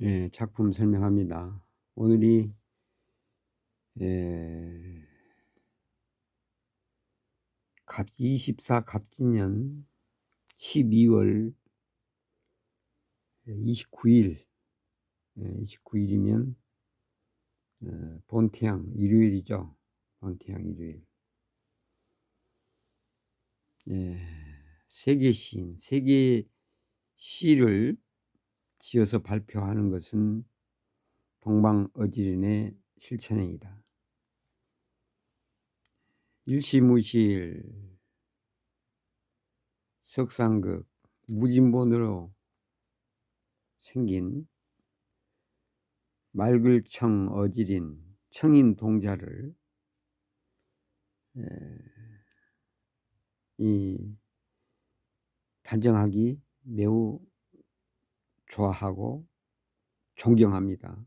예, 작품 설명합니다. 오늘이 예, 갑 24 갑진년 12월 29일 예, 29일이면 어, 본태양 일요일이죠. 본태양 일요일. 예, 세계 시인, 세계 시를 지어서 발표하는 것은 동방 어지린의 실천행이다. 일시무실 석상극 무진본으로 생긴 말글청 어지린 청인 동자를 에, 이 단정하기 매우 좋아하고 존경합니다.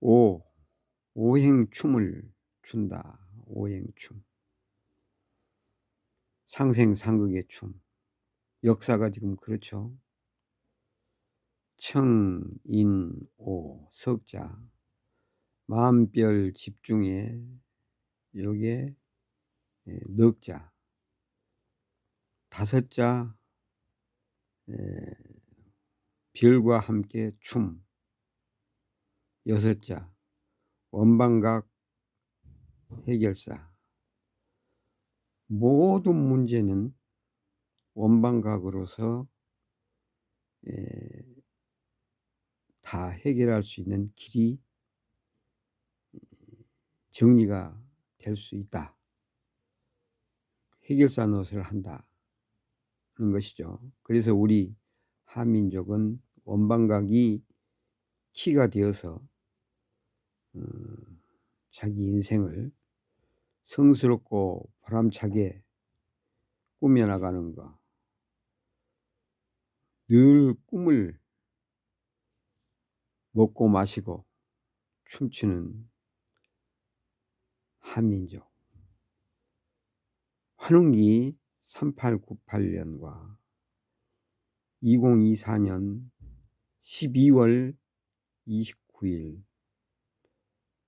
오, 오행춤을 춘다. 오행춤. 상생상극의 춤. 역사가 지금 그렇죠. 청 인 오 석자 마음별 집중에 요게 예, 넉자 다섯자 예, 별과 함께 춤. 여섯자 원방각 해결사. 모든 문제는 원방각으로서 예, 다 해결할 수 있는 길이 정리가 될 수 있다. 해결사 노릇을 한다는 것이죠. 그래서 우리 한민족은 원방각이 키가 되어서 어, 자기 인생을 성스럽고 보람차게 꾸며나가는 것. 늘 꿈을 먹고 마시고 춤추는 한민족. 환웅기 3898년과 2024년 12월 29일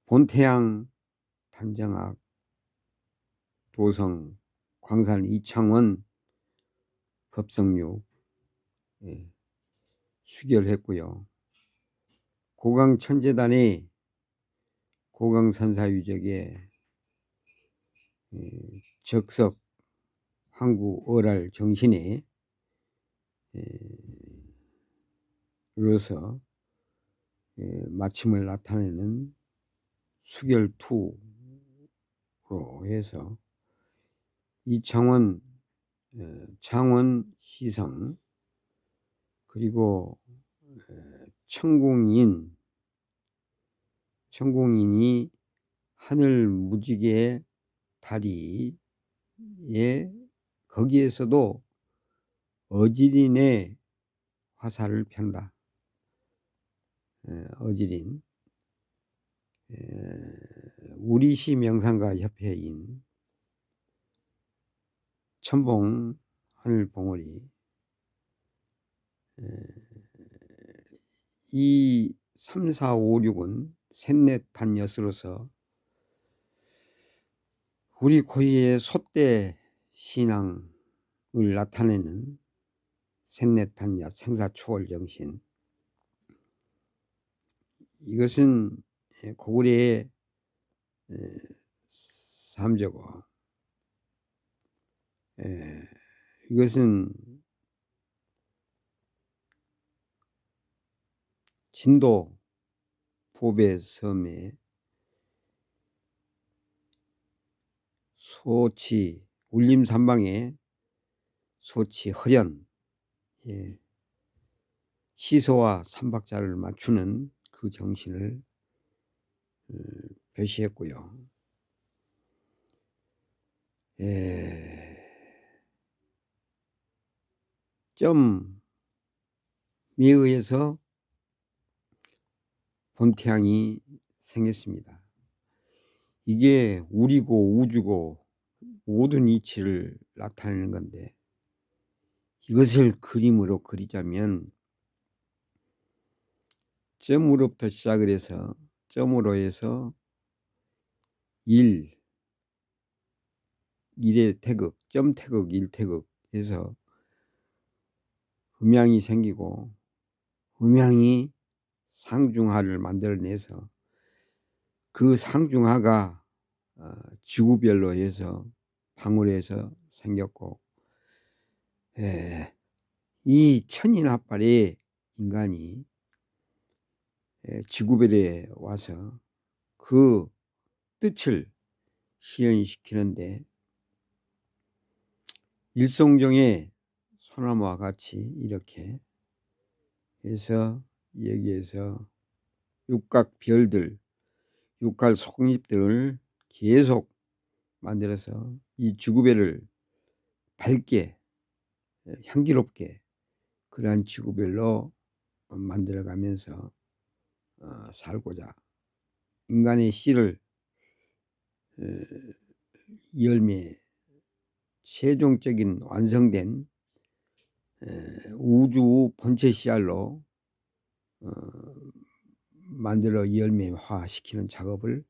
본태양 단정학 도성 광산 이창원 법성육 예, 수결했고요. 고강 천재단의 고강선사유적의 예, 적석 항구 어랄 정신에 예, 로서 예, 마침을 나타내는 수결투로 해서 이창원 어, 창원 시성 그리고 어, 천공인 천공인이 하늘 무지개 다리에 거기에서도 어지린의 화살을 편다. 어지린 우리시 명상가 협회인 천봉 하늘봉우리 이 3, 4, 5, 6은 셋넷단 엿으로서 우리 고유의 소대 신앙 을 나타내는 엿 생사초월 정신. 이것은 고구려의 삼저고 이것은 진도 보배 섬에 소치 울림 산방에 소치 허련 예, 시소와 삼박자를 맞추는 그 정신을 표시했고요. 예, 점에 의해서 본태양이 생겼습니다. 이게 우리고 우주고 모든 이치를 나타내는 건데 이것을 그림으로 그리자면 점으로부터 시작을 해서 점으로 해서 일, 일의 태극, 점 태극, 일 태극 해서 음양이 생기고 음양이 상중하를 만들어내서 그 상중하가 어, 지구별로 해서 방울에서 생겼고 에, 이 천인합발의 인간이 에, 지구별에 와서 그 뜻을 실현시키는데 일송정의 소나무와 같이 이렇게 해서 여기에서 육각 별들, 육각 속잎들을 계속 만들어서 이 지구별을 밝게 향기롭게 그러한 지구별로 만들어가면서 어, 살고자 인간의 씨를 에, 열매 최종적인 완성된 에, 우주 본체 씨알로 어, 만들어 열매화 시키는 작업을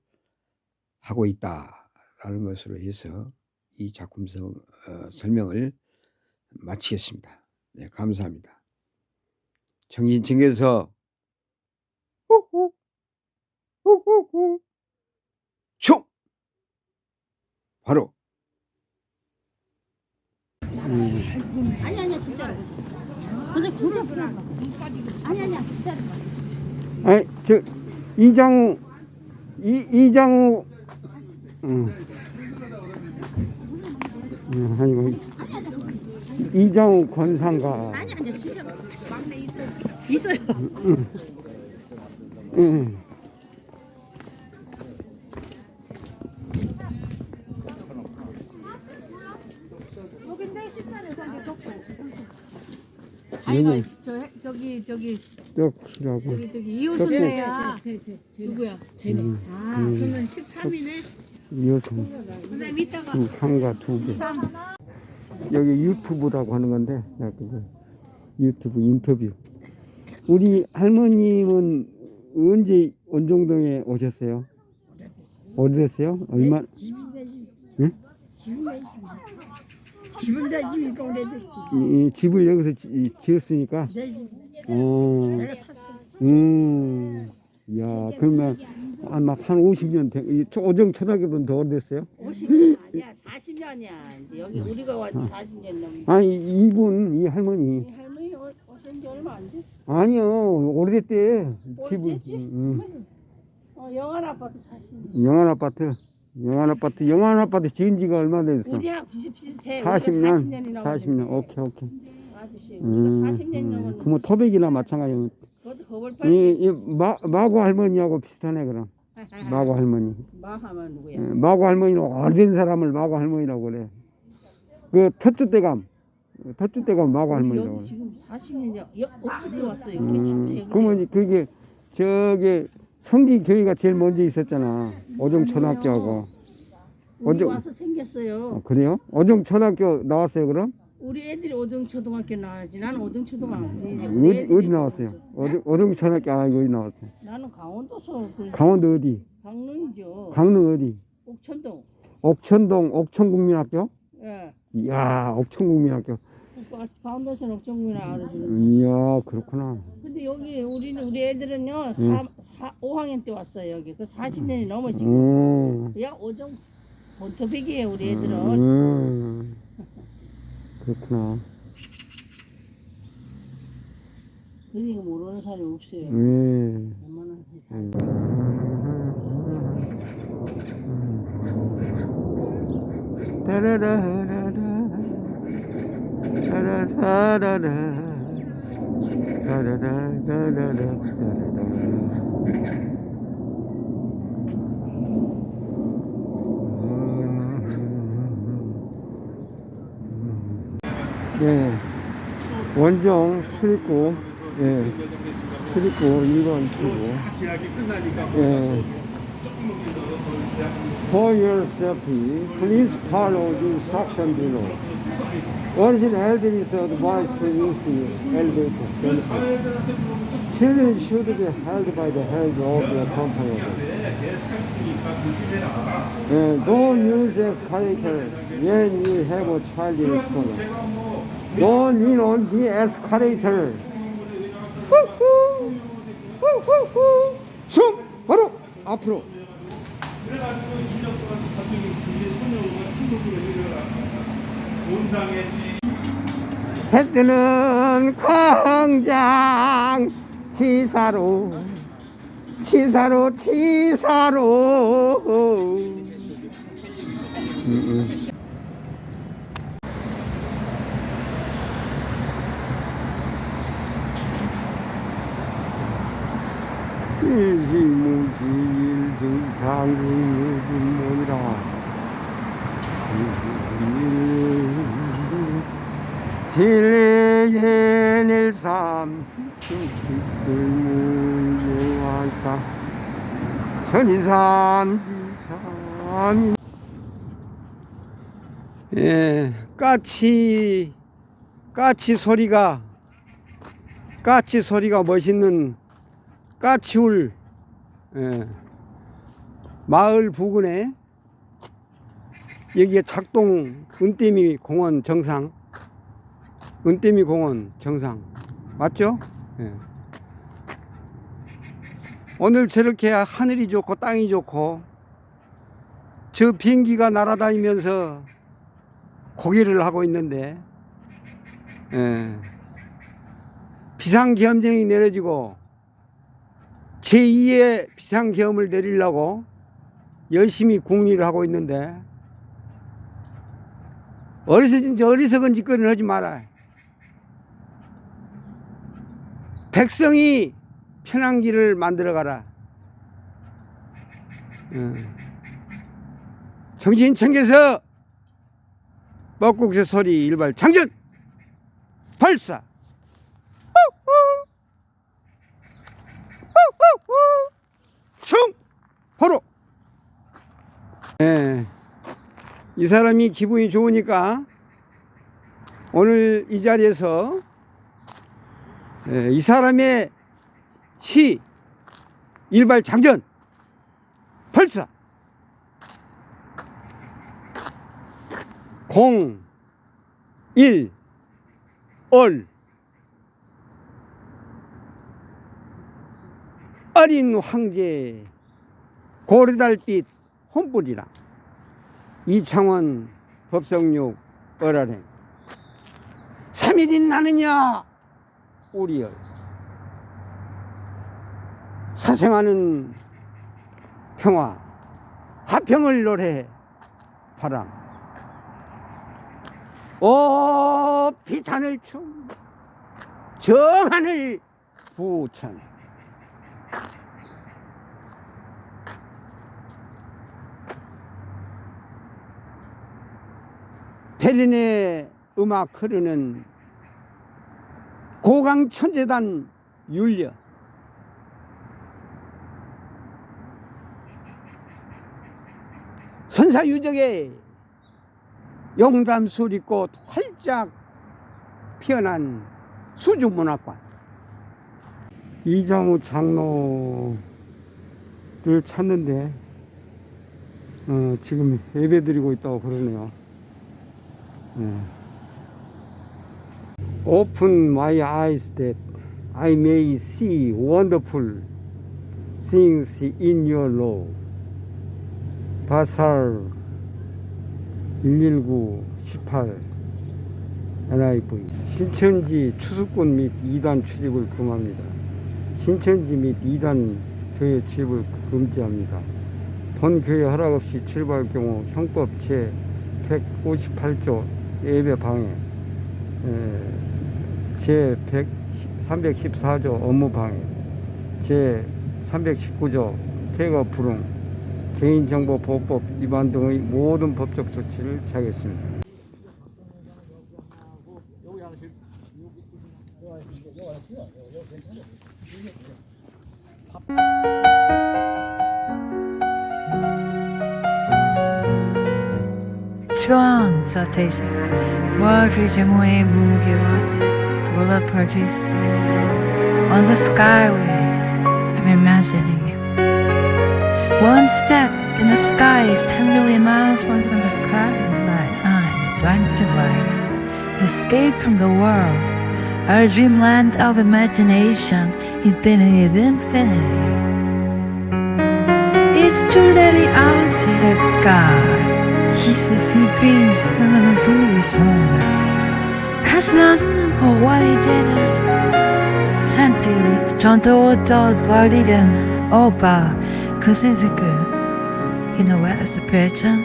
하고 있다라는 것으로 해서 이 작품 성, 어, 설명을 마치겠습니다. 네, 감사합니다. 정신층에서 후후 후후후 총 바로 음, 아니 아니야 진짜로 근데 진짜 불안해 아니 아니야 기다려봐 아니 저 이장우 이 이장우 음. 음, 아니고 이장우 권상가 아니 아니야 진짜로 막내 있어요. 있어요. 음. 자기가 여기. 있- 저 해- 저기 저기 떡이라고. 저기 저기 이웃은혜야 누구야? 쟤네. 음, 아 음. 그러면 13이네? 이어서 그다음 이따가 두 한가 두 개. 여기 유튜브라고 하는 건데 나 그거 유튜브 인터뷰. 우리 할머님은 언제 원종동에 오셨어요? 오래됐어요? 얼마? 응? 집을 내주니까 오래됐지. 이, 이 집을 여기서 지, 이- 지었으니까. 내 집, 어. 내가 샀어. 음. 야 그러면 아마 한 50년 된. 오정 초등학교는 더 오래됐어요? 50년 아니야 40년이야 이제 여기 우리가 와서 40년 넘 아니 이분 이 할머니. 이 할머니 오- 오신 지 얼마 안 됐어 아니요 오래됐대. 집을. 오래됐지? 음. 어 영안 아파트 40년 영안 아파트, 영안 아파트, 영안 아파트 지은 지가 얼마 됐어? 우리하고 비슷비슷해 40년, 40년이 40년, 오케이, 오케이. 아저씨 음, 우리가 40년 음. 넘었는데 그러면 토백이나 마찬가지야. 그것도 허벌판 이, 이 마, 마고 할머니하고 비슷하네 그럼. 마고 할머니. 마하면 누구야 예, 마고 할머니는 오래된 사람을 마고 할머니라고 그래. 그 터줏대감, 터줏대감 마고 할머니라고 여기 그래. 지금 40년 없을 때 왔어 여기 진짜 음, 여기 그러면 그게 저기 성기 교회가 제일 먼저 있었잖아. 오정 초등학교하고. 우리 어디- 와서 생겼어요 어, 그래요? 오정 초등학교 나왔어요 그럼? 우리 애들이 오등초등학교 나와야지 나는 오등초등학교 어디, 어디 나왔어요? 어디, 어디 초등학교 아 어디 나왔어요? 나는 강원도서 그 강원도 어디? 강릉이죠 강릉 어디? 옥천동 옥천동 옥천국민학교? 예 이야 옥천국민학교. 그 강원도서는 옥천군이라 알아주는 이야 그렇구나. 근데 여기 우리는 우리 애들은요 음. 사, 사, 5학년 때 왔어요 여기 그 40년이 넘어 지금 음. 야 오정 본토백이에요 우리 애들은 음. 그렇구나. 그러니까 모르는 사람이 없어요 예. 웬만한 사람 따라라라라. 따라라라라. 따라라라라라. 따라라. 예. 원정 출입구, 예. 출입구 1번 출구. 예. For your safety, please follow the instruction below. Once in elderly is advised to use the elevator. Children should be held by the hands of their companions. Uh, don't use escalator when you have a child in school. Don't on the escalator. 후후, 후후후. 숨 바로 앞으로. 해 뜨는 광장 치사로 치사로 치사로 음, 음. 일시무시 일승상일신모이라. 진리의 일삼 무유한삼 천이삼 지삼. 예, 까치 까치 소리가 까치 소리가 멋있는 까치울 예, 마을 부근에 여기에 작동 은대미 공원 정상 은대미 공원 정상 맞죠? 예. 오늘 저렇게 하늘이 좋고 땅이 좋고 저 비행기가 날아다니면서 고기를 하고 있는데 예. 비상계엄령이 내려지고 제2의 비상계엄을 내리려고 열심히 궁리를 하고 있는데 어리석은지 어리석은 짓거리를 하지 마라. 백성이 편한 길을 만들어 가라. 어. 정신 챙겨서 먹국새 소리 일발 장전 발사 후후. 후후후. 충 바로 예. 이 사람이 기분이 좋으니까 오늘 이 자리에서 예, 이 사람의 시 일발 장전 발사 공, 일, 얼 어린 황제 고래달빛 혼불이라 이창원 법성육 어라랭 3일인 나느냐? 우리여. 사생하는 평화 화평을 노래 바람. 오 비탄을 춤 정한을 부천 베린의 음악 흐르는 고강천재단 율려 선사유적에 용담수리꽃 활짝 피어난 수주문학관 이장우 장로를 찾는데 어, 지금 예배 드리고 있다고 그러네요 네. Open my eyes that I may see wonderful things in your law. 바살 119 18 NIV 신천지 추수꾼 및 이단 출입을 금합니다. 신천지 및 이단 교회 출입을 금지합니다. 본 교회 허락 없이 출입할 경우 형법 제 158조 예배 방해. 에, 제 100, 314조 업무 방해, 제 319조 퇴거 불응, 개인정보 보호법 위반 등의 모든 법적 조치를 취하겠습니다. On the skyway. I'm imagining. One step in the sky is 10 million miles, one in the sky is like I'm blind to wires. Escape from the world. Our dreamland of imagination, infinity is infinity. It's true that he outside God. He says he pains him in a blue shoulder. Cause nothing for what he did. 산티비 전도 또 버리던 오빠 그 sensitive. You know what is the question?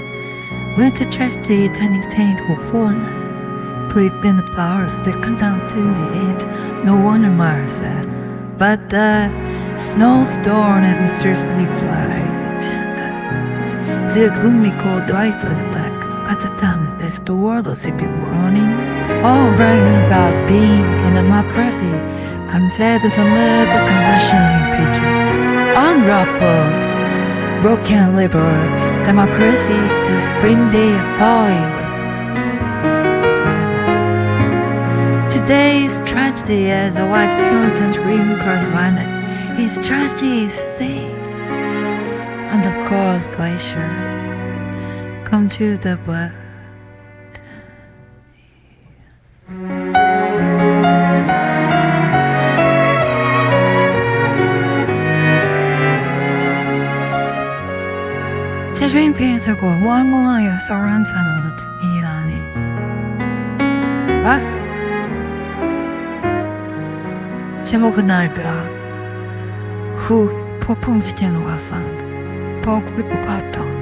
Went to church to eat and taint or phone. Creeping the flowers that come down to the end. No wonder Mara said. But the snowstorm is mysteriously flight. Is it a gloomy cold white blood black? At the time, this the world of sleeping running. All bragging about being in democracy. I'm sad to live a conventional creature. Unruffled, broken liberal democracy, the spring day of falling. Today's tragedy as a white snow can dream across my neck. His tragedy is safe on the cold glacier. Come to the blood. 지금께서 원망하여 서란 사람으로 일하니. 아? 제목은 알바. 후 폭풍 지진 와서 복 봤던.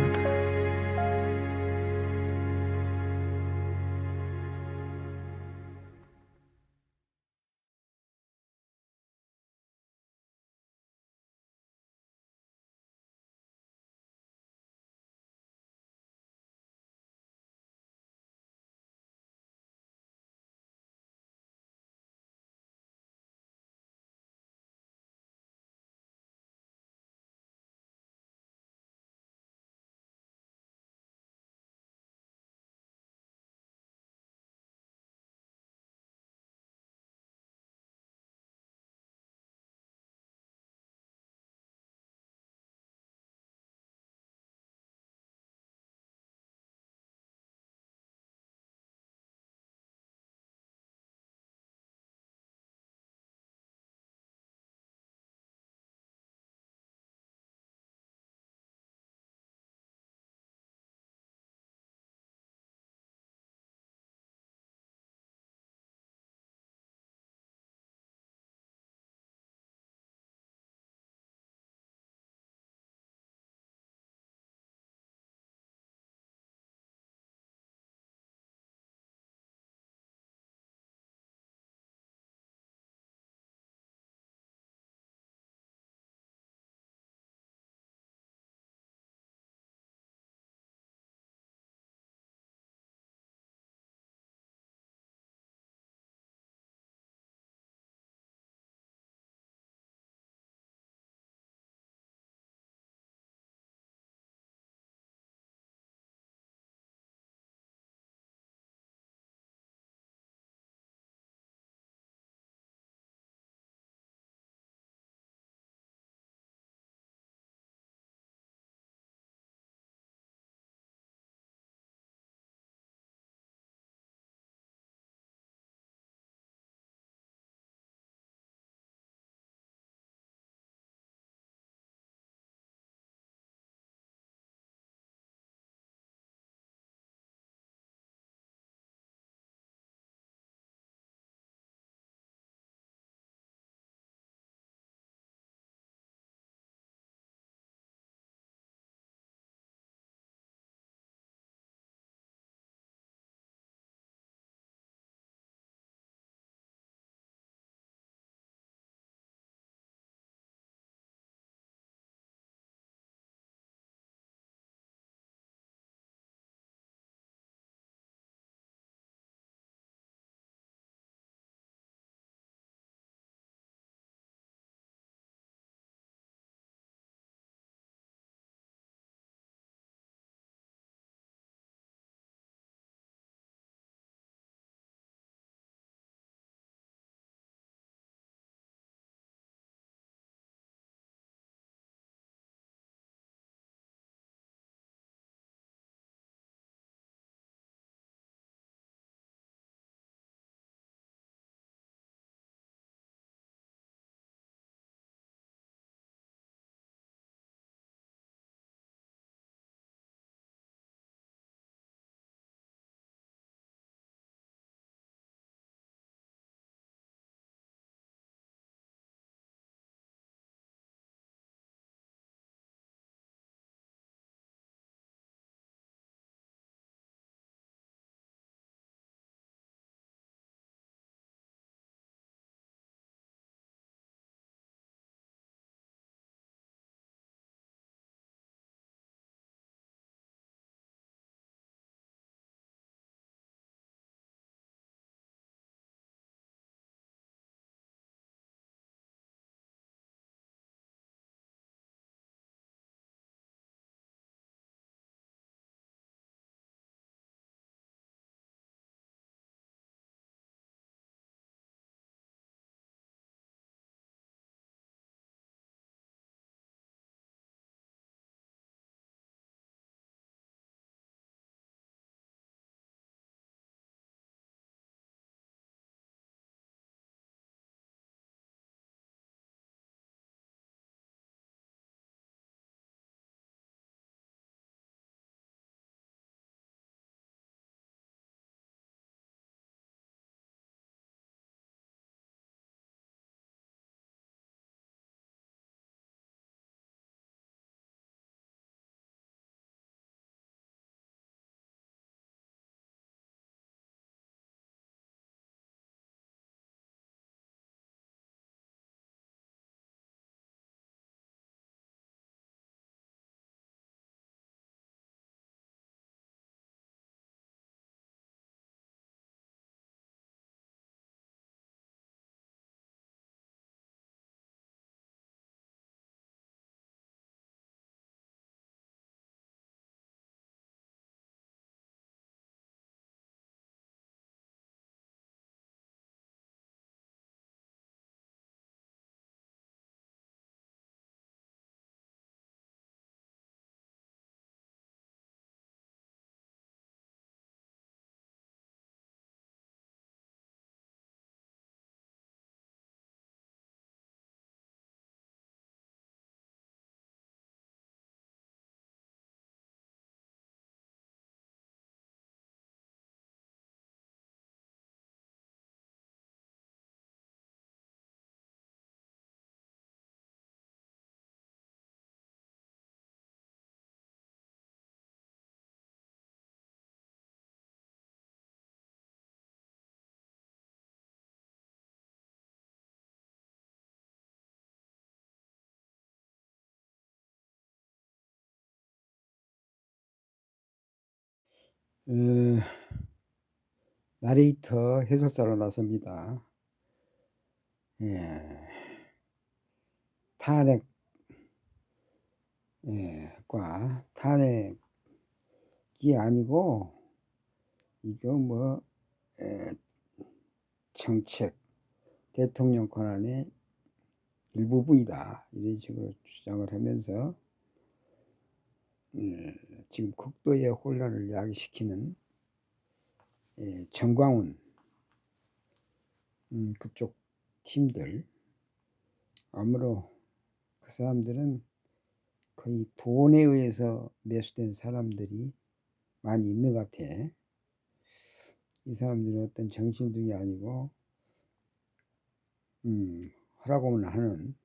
에, 나레이터 해설사로 나섭니다. 예, 탄핵, 예, 과 탄핵이 아니고, 이거 뭐, 에, 정책, 대통령 권한의 일부분이다. 이런 식으로 주장을 하면서, 음, 지금 극도의 혼란을 야기시키는 예, 정광훈 음, 그쪽 팀들 아무로 그 사람들은 거의 돈에 의해서 매수된 사람들이 많이 있는 것 같아. 이 사람들은 어떤 정신들이 아니고 음, 하라고만 하는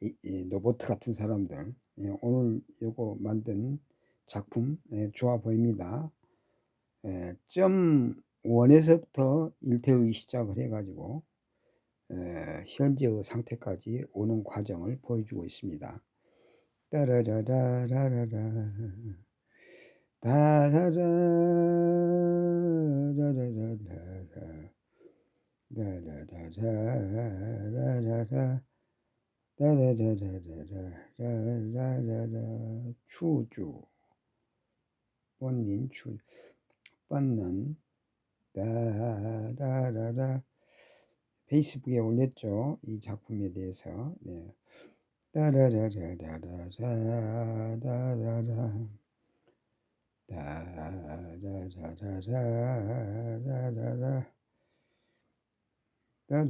이, 이 로봇 같은 사람들. 예, 오늘 요거 만든 작품 예, 좋아 보입니다. 예, 점 원에서부터 일태우기 시작을 해가지고 예, 현재의 상태까지 오는 과정을 보여주고 있습니다. 따라라라라라라 따라라라라라라라라라라라라 라 따라라라라라라라라 추주. 본인 추 뻗는. 따라라라 페이스북에 올렸죠 이 작품에 대해서. 네. 따라라라라라라라 따라라라라라 따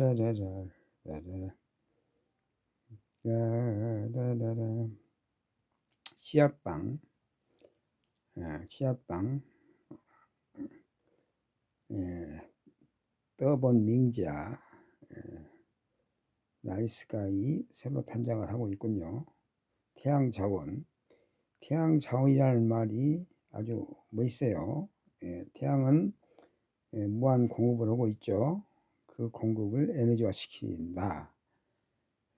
라라라 씨앗빵 아, 씨앗빵 예, 떠본 밍자 예, 나이스가이 새로 탄장을 하고 있군요. 태양자원 태양자원이라는 말이 아주 멋있어요. 예, 태양은 예, 무한 공급을 하고 있죠. 그 공급을 에너지화 시킨다.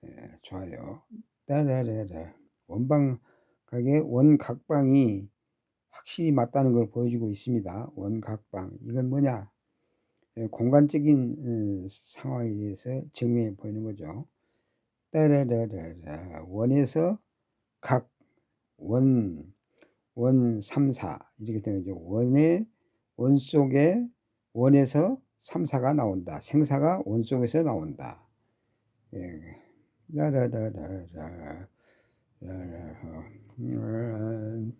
예, 좋아요. 따라라라 원방각의 원각방이 확실히 맞다는 걸 보여주고 있습니다. 원각방 이건 뭐냐? 예, 공간적인 어, 상황에 대해서 증명해 보이는 거죠. 따라라라라 원에서 각 원, 원, 삼, 사 이렇게 되는 거죠. 원의 원 속에 원에서 삼사가 나온다. 생사가 원 속에서 나온다. 예. 라라라라라 라라 음,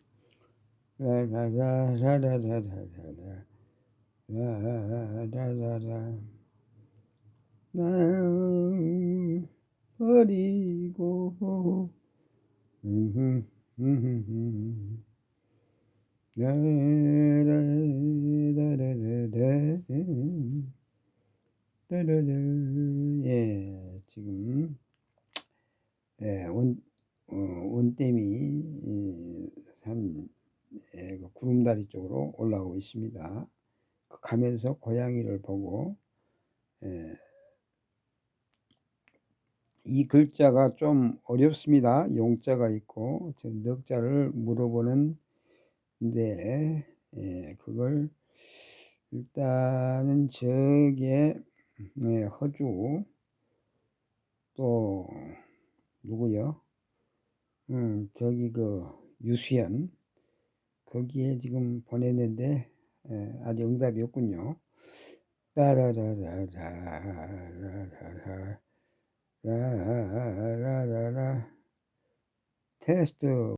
라라라라라라라 라라라라 날 버리고 음흠, 음흠, 라라라라라라 따라라 예 지금 예, 원, 어, 원댐이 이, 산 예, 그 구름다리 쪽으로 올라오고 있습니다. 그 가면서 고양이를 보고 예, 이 글자가 좀 어렵습니다. 용자가 있고 저 넉자를 물어보는데 예, 그걸 일단은 저게 예, 허주 또 누구요? 음, 저기 그 유수연 거기에 지금 보냈는데 예, 아직 응답이 없군요. 따라라라라라라라라라라 테스트